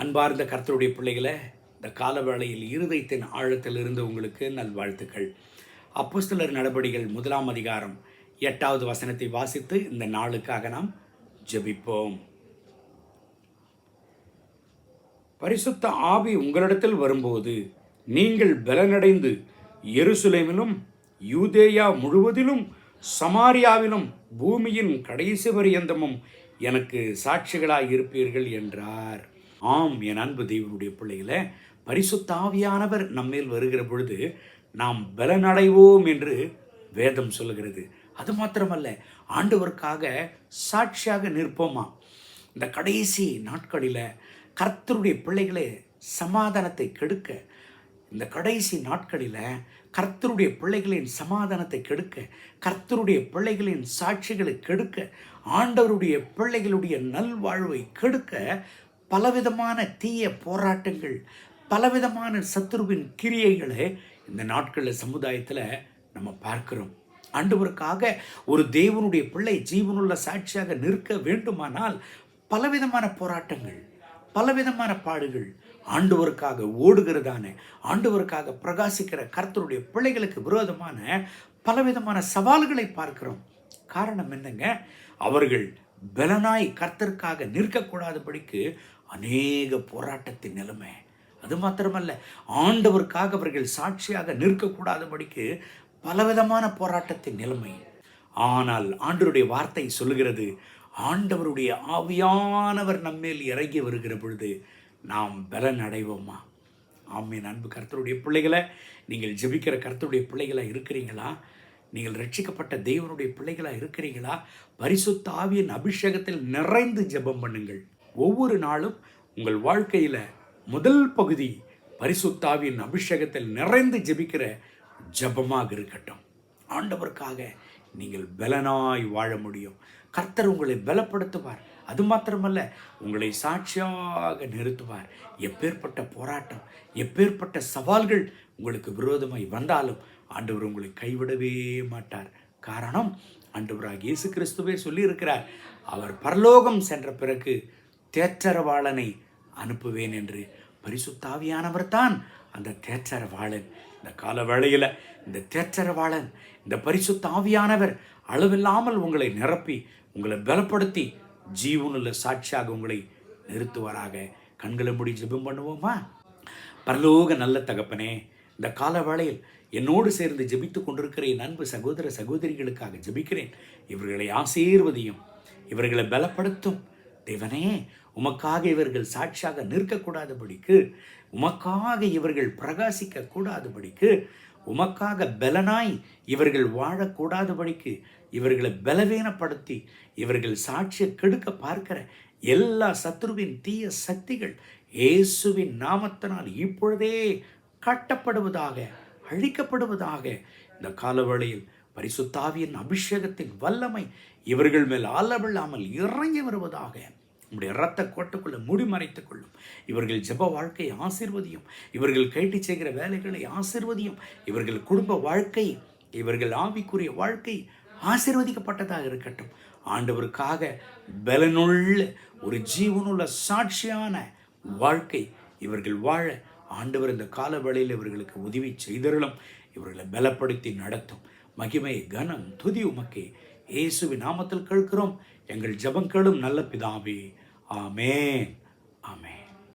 அன்பார்ந்த கர்த்தருடைய பிள்ளைகளை இந்த காலவேளையில் இருதயத்தின் ஆழத்தில் இருந்து உங்களுக்கு நல்வாழ்த்துக்கள். அப்போஸ்தலர் நடபடிகள் முதலாம் அதிகாரம் எட்டாவது வசனத்தை வாசித்து இந்த நாளுக்காக நாம் ஜெபிப்போம். பரிசுத்த ஆவி உங்களிடத்தில் வரும்போது நீங்கள் பலனடைந்து எருசுலேமிலும் யூதேயா முழுவதிலும் சமாரியாவிலும் பூமியின் கடைசி பரியந்தமும் எனக்கு சாட்சிகளாக இருப்பீர்கள் என்றார். ஆம் என் அன்பு தெய்வனுடைய பிள்ளைகளை பரிசுத்தாவியானவர் நம்மேல் வருகிற பொழுது நாம் பலனடைவோம் என்று வேதம் சொல்லுகிறது. அது மாத்திரமல்ல ஆண்டவருக்காக சாட்சியாக நிற்போமா? இந்த கடைசி நாட்களில் கர்த்தருடைய பிள்ளைகளே சமாதானத்தை கெடுக்க இந்த கடைசி நாட்களில் கர்த்தருடைய பிள்ளைகளின் சமாதானத்தை கெடுக்க கர்த்தருடைய பிள்ளைகளின் சாட்சிகளை கெடுக்க ஆண்டவருடைய பிள்ளைகளுடைய நல்வாழ்வை கெடுக்க பலவிதமான தீய போராட்டங்கள் பலவிதமான சத்ருவின் கிரியைகளை இந்த நாட்களில் சமுதாயத்தில் நம்ம பார்க்கிறோம். ஆண்டவருக்காக ஒரு தேவனுடைய பிள்ளை ஜீவனுள்ள சாட்சியாக நிற்க வேண்டுமானால் பலவிதமான போராட்டங்கள் பலவிதமான பாடுகள் ஆண்டவருக்காக ஓடுகிறதான ஆண்டவருக்காக பிரகாசிக்கிற கர்த்தருடைய பிள்ளைகளுக்கு விரோதமான பலவிதமான சவால்களை பார்க்கிறோம். காரணம் என்னங்க? அவர்கள் பலனாய் கர்த்தருக்காக நிற்கக்கூடாதபடிக்கு அநேக போராட்டத்தின் நிலைமை. அது மாத்திரமல்ல ஆண்டவருக்காக அவர்கள் சாட்சியாக நிற்கக்கூடாதபடிக்கு பலவிதமான போராட்டத்தின் நிலைமை. ஆனால் ஆண்டருடைய வார்த்தை சொல்லுகிறது ஆண்டவருடைய ஆவியானவர் நம்மேல் இறங்கி வருகிற பொழுது நாம் பலன் அடைவோமா? ஆமீன். அன்பு கர்த்தருடைய பிள்ளைகளை நீங்கள் ஜெபிக்கிற கர்த்தருடைய பிள்ளைகளாக இருக்கிறீங்களா? நீங்கள் ரட்சிக்கப்பட்ட தேவனுடைய பிள்ளைகளாக இருக்கிறீங்களா? பரிசுத்த ஆவியின் அபிஷேகத்தில் நிறைந்து ஜெபம் பண்ணுங்கள். ஒவ்வொரு நாளும் உங்கள் வாழ்க்கையில் முதல் பகுதி பரிசுத்தாவின் அபிஷேகத்தில் நிறைந்து ஜெபிக்கிற ஜெபமாக இருக்கட்டும். ஆண்டவருக்காக நீங்கள் பலனாய் வாழ முடியும். கர்த்தர் உங்களை பலப்படுத்துவார். அது மாத்திரமல்ல உங்களை சாட்சியாக நிறுத்துவார். எப்பேற்பட்ட போராட்டம் எப்பேற்பட்ட சவால்கள் உங்களுக்கு விரோதமாய் வந்தாலும் ஆண்டவர் உங்களை கைவிடவே மாட்டார். காரணம் ஆண்டவராக இயேசு கிறிஸ்துவே சொல்லியிருக்கிறார். அவர் பரலோகம் சென்ற பிறகு தேற்றரவாளனை அனுப்புவேன் என்று பரிசுத்தாவியானவர் தான் அந்த தேற்றரவாளன். இந்த கால வேளையில் இந்த தேற்றரவாளன் இந்த பரிசுத்தாவியானவர் அளவில்லாமல் உங்களை நிரப்பி உங்களை பலப்படுத்தி ஜீவனுள்ள சாட்சியாக உங்களை நிறுத்துவாராக. கண்களை மூடி ஜெபம் பண்ணுவோமா? பரலோக நல்ல தகப்பனே இந்த கால வேளையில் என்னோடு சேர்ந்து ஜெபித்து கொண்டிருக்கிற என் அன்பு சகோதர சகோதரிகளுக்காக ஜெபிக்கிறேன். இவர்களை ஆசீர்வதியும் இவர்களை பலப்படுத்தும் தேவனே உமக்காக இவர்கள் சாட்சியாக நிற்கக்கூடாதபடிக்கு உமக்காக இவர்கள் பிரகாசிக்க கூடாதபடிக்கு உமக்காக பலனாய் இவர்கள் வாழக்கூடாதபடிக்கு இவர்களை பலவீனப்படுத்தி இவர்கள் சாட்சியை கெடுக்க பார்க்கிற எல்லா சத்ருவின் தீய சக்திகள் இயேசுவின் நாமத்தினால் இப்பொழுதே கட்டப்படுவதாக அழிக்கப்படுவதாக இந்த காலவேளையில் பரிசுத்தாவியின் அபிஷேகத்தின் வல்லமை இவர்கள் மேல் அளவில்லாமல் இறங்கி வருவதாக நம்முடைய இரத்த கோட்டுக்குள்ளே மூடி கொள்ளும். இவர்கள் ஜெப வாழ்க்கையை ஆசிர்வதியும். இவர்கள் கேட்டு செய்கிற வேலைகளை ஆசிர்வதியும். இவர்கள் குடும்ப வாழ்க்கை இவர்கள் ஆவிக்குரிய வாழ்க்கை ஆசிர்வதிக்கப்பட்டதாக இருக்கட்டும். ஆண்டவருக்காக பலனுள்ள ஒரு ஜீவனுள்ள சாட்சியான வாழ்க்கை இவர்கள் வாழ ஆண்டவர் இந்த காலவேளையில் இவர்களுக்கு உதவி செய்தருளும். இவர்களை பலப்படுத்தி நடத்தும். மகிமை கனம் துதி உமக்கே. இயேசுவி நாமத்தில் கேட்கிறோம். எங்கள் ஜெபங்களும் நல்ல பிதாவே. ஆமென்.